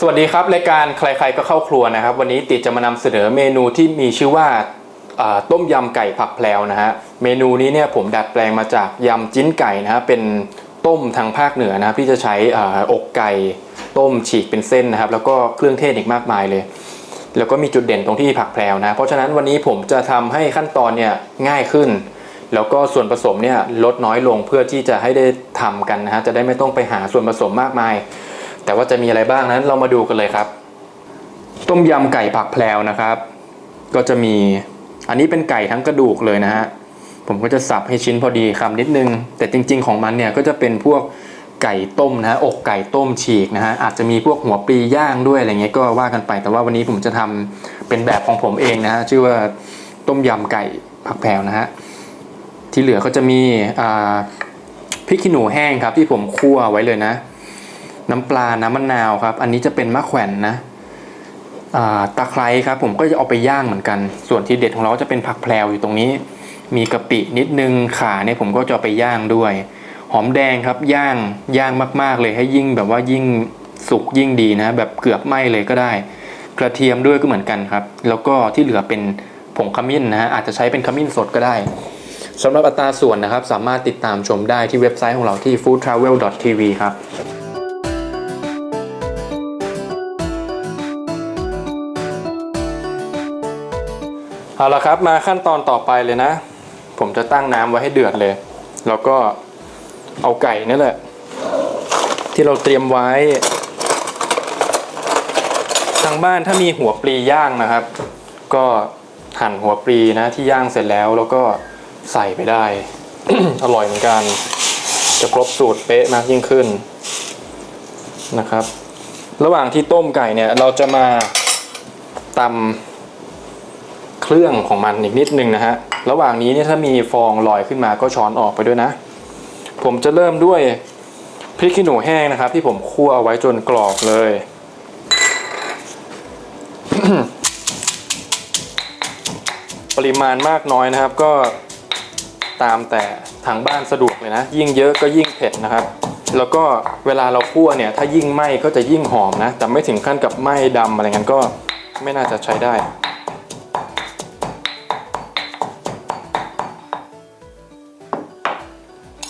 สวัสดีครับรายการใครๆก็เข้าครัวนะครับ วันนี้ติดจะมานำเสนอเมนูที่มีชื่อว่าต้มยำไก่ผักแพลวนะฮะเมนูนี้เนี่ยผมดัดแปลงมาจากยำจิ้นไก่นะฮะเป็นต้มทางภาคเหนือนะครับที่จะใช้ออกไก่ต้มฉีกเป็นเส้นนะครับ แล้วก็เครื่องเทศอีกมากมายเลย แล้วก็มีจุดเด่นตรงที่ผักแพรวนะเพราะฉะนั้นวันนี้ผมจะทำให้ขั้นตอนเนี่ยง่ายขึ้น แล้วก็ส่วนผสมเนี่ยลดน้อยลงเพื่อที่จะให้ได้ทำกันนะฮะจะได้ไม่ต้องไปหาส่วนผสมมากมาย แต่ว่าจะมีอะไรบ้างนั้นเรามาดูกันเลยครับ ต้มยำไก่ผักแพรวนะครับ ก็จะมีอันนี้เป็นไก่ทั้งกระดูกเลยนะฮะผมก็จะสับให้ชิ้นพอดีคำนิดนึง แต่จริง ๆ ของมันเนี่ยก็จะเป็นพวกไก่ต้มนะฮะอกไก่ต้มฉีกนะฮะอาจจะมีพวกหัวปลีย่างด้วยอะไรเงี้ยก็ว่ากันไป แต่ว่าวันนี้ผมจะทำเป็นแบบของผมเองนะฮะชื่อว่าต้มยำไก่ผักแพรวนะฮะที่เหลือก็จะมีพริกขี้หนูแห้งครับที่ผมคั่วไว้เลยนะ น้ำปลา น้ำมะนาวครับ อันนี้จะเป็นมะแขวนนะตะไคร้ครับผมก็จะเอาไปย่างเหมือนกัน ส่วนที่เด็ดของเราจะเป็นผักแพรวอยู่ตรงนี้ มีกะปินิดนึงขาเนี่ยผมก็จะไปย่างด้วย หอมแดงครับย่างย่างมาก ๆ เลยให้ยิ่งแบบว่ายิ่งสุกยิ่งดีนะ แบบเกือบไหม้เลยก็ได้ กระเทียมด้วยก็เหมือนกันครับ แล้วก็ที่เหลือเป็นผงขมิ้นนะฮะอาจจะใช้เป็นขมิ้นสดก็ได้สำหรับอัตราส่วนนะครับ สามารถติดตามชมได้ที่เว็บไซต์ของเราที่ foodtravel.tv ครับ เอาละครับมาขั้นตอนต่อไปเลยนะ ผมจะตั้งน้ำไว้ให้เดือดเลย แล้วก็เอาไก่นี่แหละ ที่เราเตรียมไว้ ทางบ้านถ้ามีหัวปลีย่างนะครับ ก็หั่นหัวปลีนะที่ย่างเสร็จแล้วแล้วก็ใส่ไปได้ อร่อยเหมือนกัน จะครบสูตรเป๊ะมากยิ่งขึ้นนะครับ ระหว่างที่ต้มไก่เนี่ยเราจะมาตำ เครื่องของมันอีกนิดนึงนะฮะ ระหว่างนี้เนี่ยถ้ามีฟองลอยขึ้นมาก็ช้อนออกไปด้วยนะ ผมจะเริ่มด้วยพริกขี้หนูแห้งนะครับ ที่ผมคั่วเอาไว้จนกรอบเลยปริมาณมากน้อยนะครับก็ตามแต่ทางบ้านสะดวกเลยนะ ยิ่งเยอะก็ยิ่งเผ็ดนะครับ แล้วก็เวลาเราคั่วเนี่ย ถ้ายิ่งไหม้ก็จะยิ่งหอมนะ แต่ไม่ถึงขั้นกับไหม้ดำอะไรงั้นก็ไม่น่าจะใช้ได้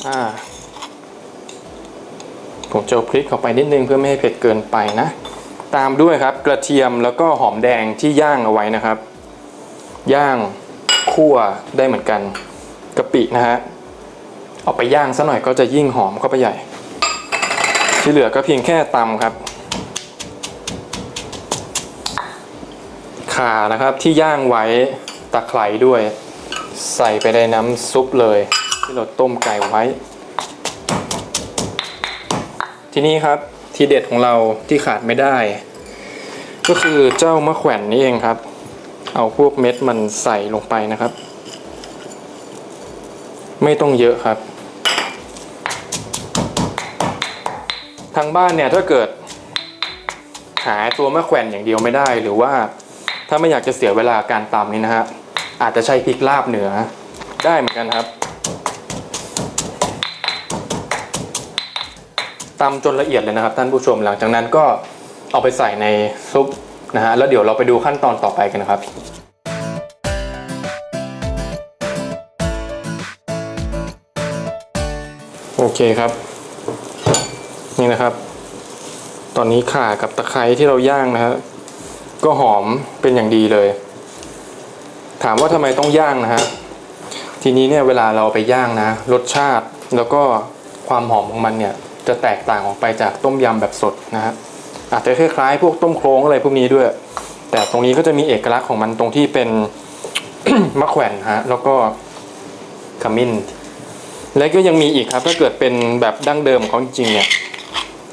อ่าผมจะพริกเข้าไปนิดนึงเพื่อไม่ให้เผ็ดเกินไปนะ ตามด้วยครับกระเทียมแล้วก็หอมแดงที่ย่างเอาไว้นะครับ ย่างคั่วได้เหมือนกันกะปินะฮะเอาไปย่างซะหน่อยก็จะยิ่งหอมเข้าไปใหญ่ ที่เหลือก็เพียงแค่ตำครับข่านะครับที่ย่างไว้ตะไคร้ด้วย ใส่ไปในน้ำซุปเลย ที่เราต้มไก่ไว้ ทีนี้ครับทีเด็ดของเราที่ขาดไม่ได้ ก็คือเจ้ามะแขวนนี่เองครับ เอาพวกเม็ดมันใส่ลงไปนะครับ ไม่ต้องเยอะครับ ทางบ้านเนี่ยถ้าเกิดหาตัวมะแขวนอย่างเดียวไม่ได้หรือว่าถ้าไม่อยากจะเสียเวลาการตำนี่นะฮะอาจจะใช้พริกลาบเหนือได้เหมือนกันครับ ตำจนละเอียดเลยนะครับท่านผู้ชมหลังจากนั้นก็เอาไปใส่ในซุปนะฮะแล้วเดี๋ยวเราไปดูขั้นตอนต่อไปกันนะครับโอเคครับ นี่นะครับ ตอนนี้ข่ากับตะไคร้ที่เราย่างนะฮะก็หอมเป็นอย่างดีเลย ถามว่าทำไมต้องย่างนะฮะทีนี้เนี่ยเวลาเราไปย่างนะ รสชาติแล้วก็ความหอมของมันเนี่ย จะแตกต่างออกไปจากต้มยำแบบสดนะฮะอาจจะคล้ายๆพวกต้มโครงอะไรพวกนี้ด้วย แต่ตรงนี้ก็จะมีเอกลักษณ์ของมันตรงที่เป็นมะแขวนฮะแล้วก็ขมิ้น และก็ยังมีอีกครับ ถ้าเกิดเป็นแบบดั้งเดิมของจริงเนี่ย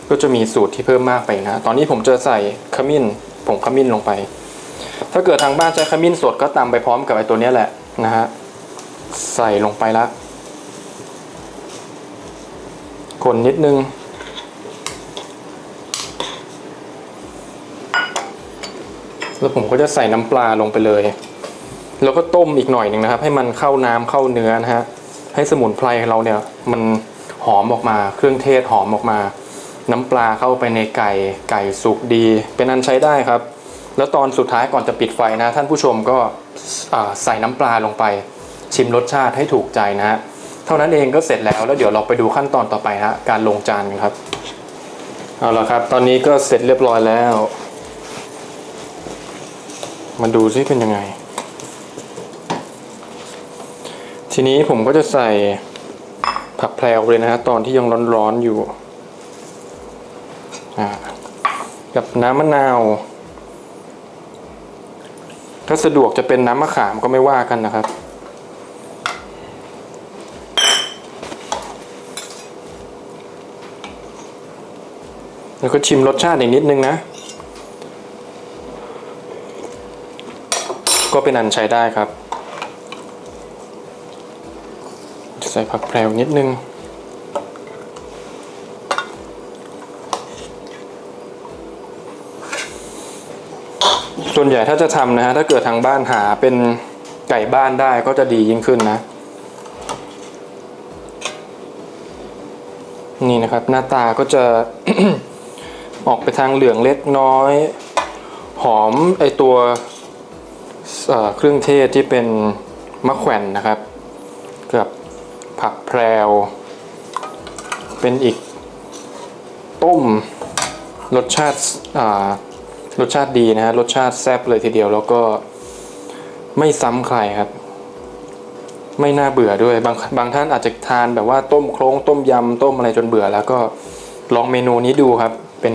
ก็จะมีสูตรที่เพิ่มมากไปนะ ตอนนี้ผมจะใส่ขมิ้นผงขมิ้นลงไป ถ้าเกิดทางบ้านใช้ขมิ้นสดก็ตำไปพร้อมกับไอ้ตัวนี้แหละนะฮะใส่ลงไปละ คนนิดนึง แล้วผมก็จะใส่น้ำปลาลงไปเลย แล้วก็ต้มอีกหน่อยหนึ่งนะครับ ให้มันเข้าน้ำเข้าเนื้อนะฮะ ให้สมุนไพรเราเนี่ย มันหอมออกมา เครื่องเทศหอมออกมา น้ำปลาเข้าไปในไก่ ไก่สุกดี เป็นอันใช้ได้ครับ แล้วตอนสุดท้ายก่อนจะปิดไฟนะ ท่านผู้ชมก็ใส่น้ำปลาลงไป ชิมรสชาติให้ถูกใจนะฮะ เท่านั้นเองก็เสร็จแล้วแล้วเดี๋ยวเราไปดูขั้นตอนต่อไปฮะการลงจานกันครับ เอาละครับ ตอนนี้ก็เสร็จเรียบร้อยแล้ว มาดูซิเป็นยังไง ทีนี้ผมก็จะใส่ผักแพรวเลยนะฮะตอนที่ยังร้อนๆอยู่กับน้ำมะนาว ถ้าสะดวกจะเป็นน้ำมะขามก็ไม่ว่ากันนะครับ แล้วก็ชิมรสชาติอีกนิดนึงนะ ก็เป็นอันใช้ได้ครับจะใส่ผักแพรวนิดนึงส่วนใหญ่ถ้าจะทำนะฮะถ้าเกิดทางบ้านหาเป็นไก่บ้านได้ก็จะดียิ่งขึ้นนะ นี่นะครับหน้าตาก็จะ ออกไปทางเหลืองเล็กน้อย หอมไอตัวเครื่องเทศที่เป็นมะแขวนนะครับ กับผักแพรว เป็นอีกต้มรสชาติรสชาติดีนะฮะรสชาติแซ่บเลยทีเดียวแล้วก็ไม่ซ้ำใครครับ ไม่น่าเบื่อด้วยบางบางท่านอาจจะทานแบบว่าต้มโครงต้มยำต้มอะไรจนเบื่อ แล้วก็ลองเมนูนี้ดูครับ เป็น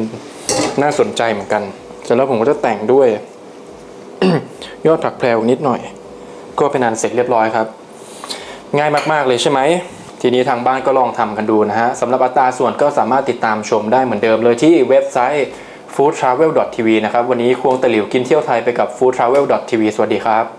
น่าสนใจเหมือนกันเสร็จแล้วผมก็จะแต่งด้วย ยอดผักแพรวนิดหน่อย ก็เป็นอันเสร็จเรียบร้อยครับ ง่ายมากๆเลยใช่ไหมทีนี้ทางบ้านก็ลองทำกันดูนะฮะสำหรับอัตราส่วนก็สามารถติดตามชมได้เหมือนเดิมเลยที่เว็บไซต์ foodtravel.tv นะครับ วันนี้ควงตะหลิวกินเที่ยวไทยไปกับ foodtravel.tv สวัสดีครับ